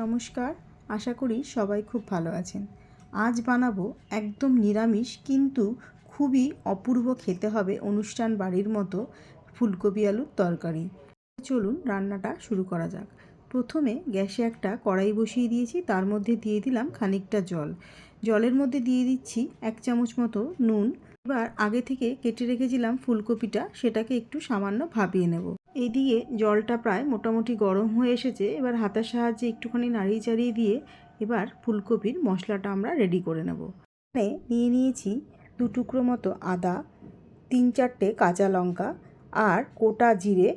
নমস্কার, আশা করি সবাই খুব ভালো আছেন। আজ বানাবো একদম নিরামিষ কিন্তু খুবই অপূর্ব খেতে হবে অনুষ্ঠান বাড়ির মতো ফুলকপি আলুর তরকারি। চলুন রান্নাটা শুরু করা যাক। প্রথমে গ্যাসে একটা কড়াই বসিয়ে দিয়েছি, তার মধ্যে দিয়ে দিলাম খানিকটা জল। জলের মধ্যে দিয়ে দিচ্ছি এক চামচ মতো নুন। এবার আগে থেকে কেটে রেখেছিলাম ফুলকপিটা, সেটাকে একটু সামান্য ভাপিয়ে নেব। এইদিকে জলটা প্রায় মোটামুটি গরম হয়ে এসেছে, এবার হাতের সাহায্যে একটুখানি নাড়িয়ে চাড়িয়ে দিয়ে এবার ফুলকপির মশলাটা আমরা রেডি করে নেব। এখানে নিয়ে নিয়েছি দু টুকরো মতো আদা, তিন চারটে কাঁচা লঙ্কা আর কোটা জিরে,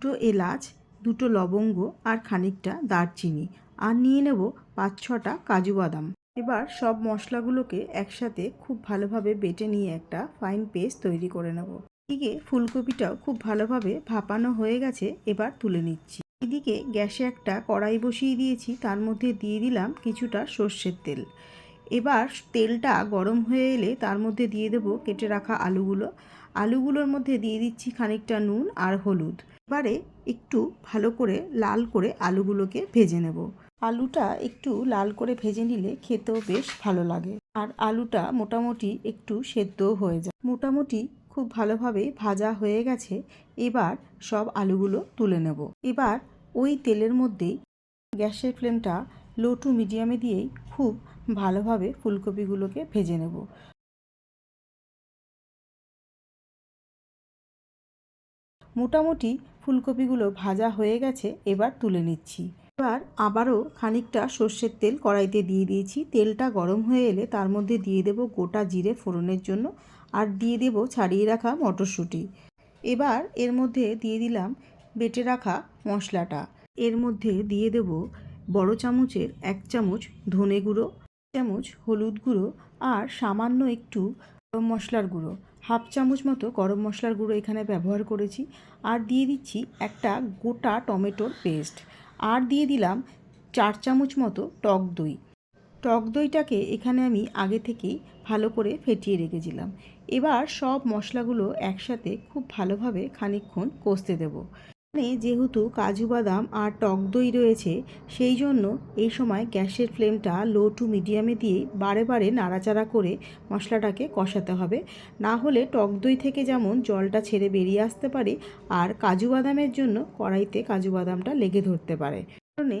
দুটো এলাচ, দুটো লবঙ্গ আর খানিকটা দারচিনি আর নিয়ে নেব পাঁচ ছটা কাজু বাদাম। এবার সব মশলাগুলোকে একসাথে খুব ভালোভাবে বেটে নিয়ে একটা ফাইন পেস্ট তৈরি করে নেব। এদিকে ফুলকপিটাও খুব ভালোভাবে ভাপানো হয়ে গেছে, এবার তুলে নিচ্ছি। এদিকে গ্যাসে একটা কড়াই বসিয়ে দিয়েছি, তার মধ্যে দিয়ে দিলাম কিছুটা সর্ষের তেল। এবার তেলটা গরম হয়ে এলে তার মধ্যে দিয়ে দেবো কেটে রাখা আলুগুলো। আলুগুলোর মধ্যে দিয়ে দিচ্ছি খানিকটা নুন আর হলুদ। এবারে একটু ভালো করে লাল করে আলুগুলোকে ভেজে নেব। আলুটা একটু লাল করে ভেজে নিলে খেতেও বেশ ভালো লাগে। আর আলুটা মোটামুটি একটু সেদ্ধও হয়ে যায়। মোটামুটি খুব ভালোভাবে ভাজা হয়ে গেছে, এবার সব আলুগুলো তুলে নেব। এবার ওই তেলের মধ্যেই গ্যাসের ফ্লেমটা লো টু মিডিয়ামে দিয়েই খুব ভালোভাবে ফুলকপিগুলোকে ভেজে নেব। মোটামুটি ফুলকপিগুলো ভাজা হয়ে গেছে, এবার তুলে নিচ্ছি। এবার আবারও খানিকটা সর্ষের তেল কড়াইতে দিয়ে দিয়েছি। তেলটা গরম হয়ে এলে তার মধ্যে দিয়ে দেব গোটা জিরে ফোড়নের জন্য আর দিয়ে দেব ছাড়িয়ে রাখা মটরশুঁটি। এবার এর মধ্যে দিয়ে দিলাম বেটে রাখা মশলাটা। এর মধ্যে দিয়ে দেব বড় চামচের এক চামচ ধনে গুঁড়ো চামচ হলুদ গুঁড়ো আর সামান্য একটু গরম মশলার গুঁড়ো। হাফ চামচ মতো গরম মশলার গুঁড়ো এখানে ব্যবহার করেছি। আর দিয়ে দিচ্ছি একটা গোটা টমেটোর পেস্ট। আর দিয়ে দিলাম চার চামচ মতো টক দই। টক দইটাকে এখানে আমি আগে থেকেই ভালো করে ফেটিয়ে রেখেছিলাম। এবার সব মশলাগুলো একসাথে খুব ভালোভাবে খানিকক্ষণ কষতে দেব। এখানে যেহেতু কাজু বাদাম আর টক দই রয়েছে, সেই জন্য এই সময় গ্যাসের ফ্লেমটা লো টু মিডিয়ামে দিয়ে বারে বারে নাড়াচাড়া করে মশলাটাকে কষাতে হবে। না হলে টক দই থেকে যেমন জলটা ছেড়ে বেরিয়ে আসতে পারে, আর কাজু বাদামের জন্য কড়াইতে কাজু বাদামটা লেগে ধরতে পারে। কারণে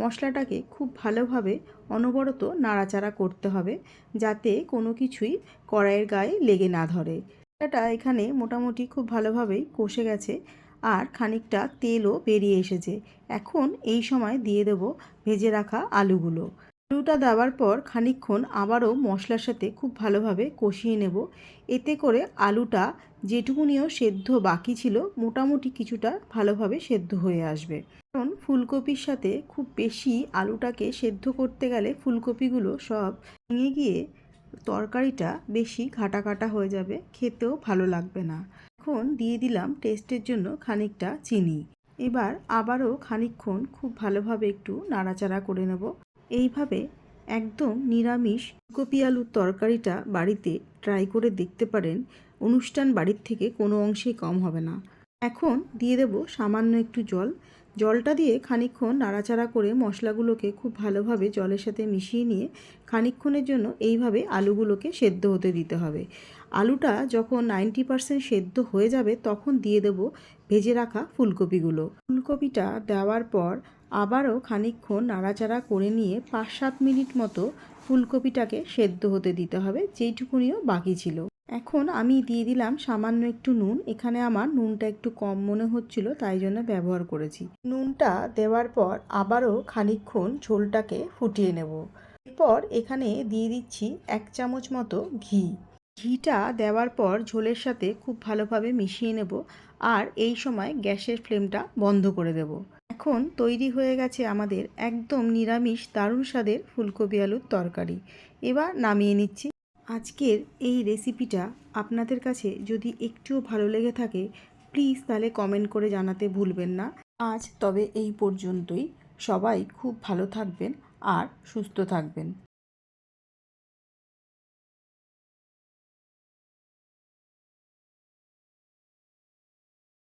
মশলাটাকে খুব ভালোভাবে অনবরত নাড়াচাড়া করতে হবে, যাতে কোনো কিছুই কড়াইয়ের গায়ে লেগে না ধরে। এটা এখানে মোটামুটি খুব ভালোভাবেই কষে গেছে। আর খানিকটা তেলও বেরিয়ে এসেছে। এখন এই সময় দিয়ে দেব ভেজে রাখা আলুগুলো। আলুটা দেওয়ার পর খানিকক্ষণ আবারও মশলার সাথে খুব ভালোভাবে কষিয়ে নেব। এতে করে আলুটা যেটুকুনিও সেদ্ধ বাকি ছিল, মোটামুটি কিছুটা ভালোভাবে সেদ্ধ হয়ে আসবে। কারণ ফুলকপির সাথে খুব বেশি আলুটাকে সেদ্ধ করতে গেলে ফুলকপিগুলো সব ভেঙে গিয়ে তরকারিটা বেশি ঘাটা কাটা হয়ে যাবে, খেতেও ভালো লাগবে না। এখন দিয়ে দিলাম টেস্টের জন্য খানিকটা চিনি। এবার আবারও খানিকক্ষণ খুব ভালোভাবে একটু নাড়াচাড়া করে নেব। এইভাবে একদম নিরামিষ কপি আলুর তরকারিটা বাড়িতে ট্রাই করে দেখতে পারেন। অনুষ্ঠান বাড়ির থেকে কোনো অংশেই কম হবে না। এখন দিয়ে দেব সামান্য একটু জল। জলটা দিয়ে খানিকক্ষণ নাড়াচাড়া করে মশলাগুলোকে খুব ভালোভাবে জলের সাথে মিশিয়ে নিয়ে খানিকক্ষণের জন্য এইভাবে আলুগুলোকে সেদ্ধ হতে দিতে হবে। আলুটা যখন নাইনটি পারসেন্ট সেদ্ধ হয়ে যাবে তখন দিয়ে দেব ভেজে রাখা ফুলকপিগুলো। ফুলকপিটা দেওয়ার পর আবারও খানিকক্ষণ নাড়াচাড়া করে নিয়ে পাঁচ সাত মিনিট মতো ফুলকপিটাকে সেদ্ধ হতে দিতে হবে, যেইটুকুনিও বাকি ছিল। এখন আমি দিয়ে দিলাম সামান্য একটু নুন। এখানে আমার নুনটা একটু কম মনে হচ্ছিল, তাই জন্য ব্যবহার করেছি। নুনটা দেওয়ার পর আবারও খানিকক্ষণ ঝোলটাকে ফুটিয়ে নেব। এরপর এখানে দিয়ে দিচ্ছি এক চামচ মতো ঘি। ঘিটা দেওয়ার পর ঝোলের সাথে খুব ভালোভাবে মিশিয়ে নেব আর এই সময় গ্যাসের ফ্লেমটা বন্ধ করে দেব। এখন তৈরি হয়ে গেছে আমাদের একদম নিরামিষ দারুণ স্বাদের ফুলকপি আলুর তরকারি। এবার নামিয়ে নিচ্ছি আজকের এই রেসিপিটা আপনাদের কাছে যদি একটুও ভালো লেগে থাকে প্লিজ তাহলে কমেন্ট করে জানাতে ভুলবেন না। আজ তবে এই পর্যন্তই। সবাই খুব ভালো থাকবেন আর সুস্থ থাকবেন।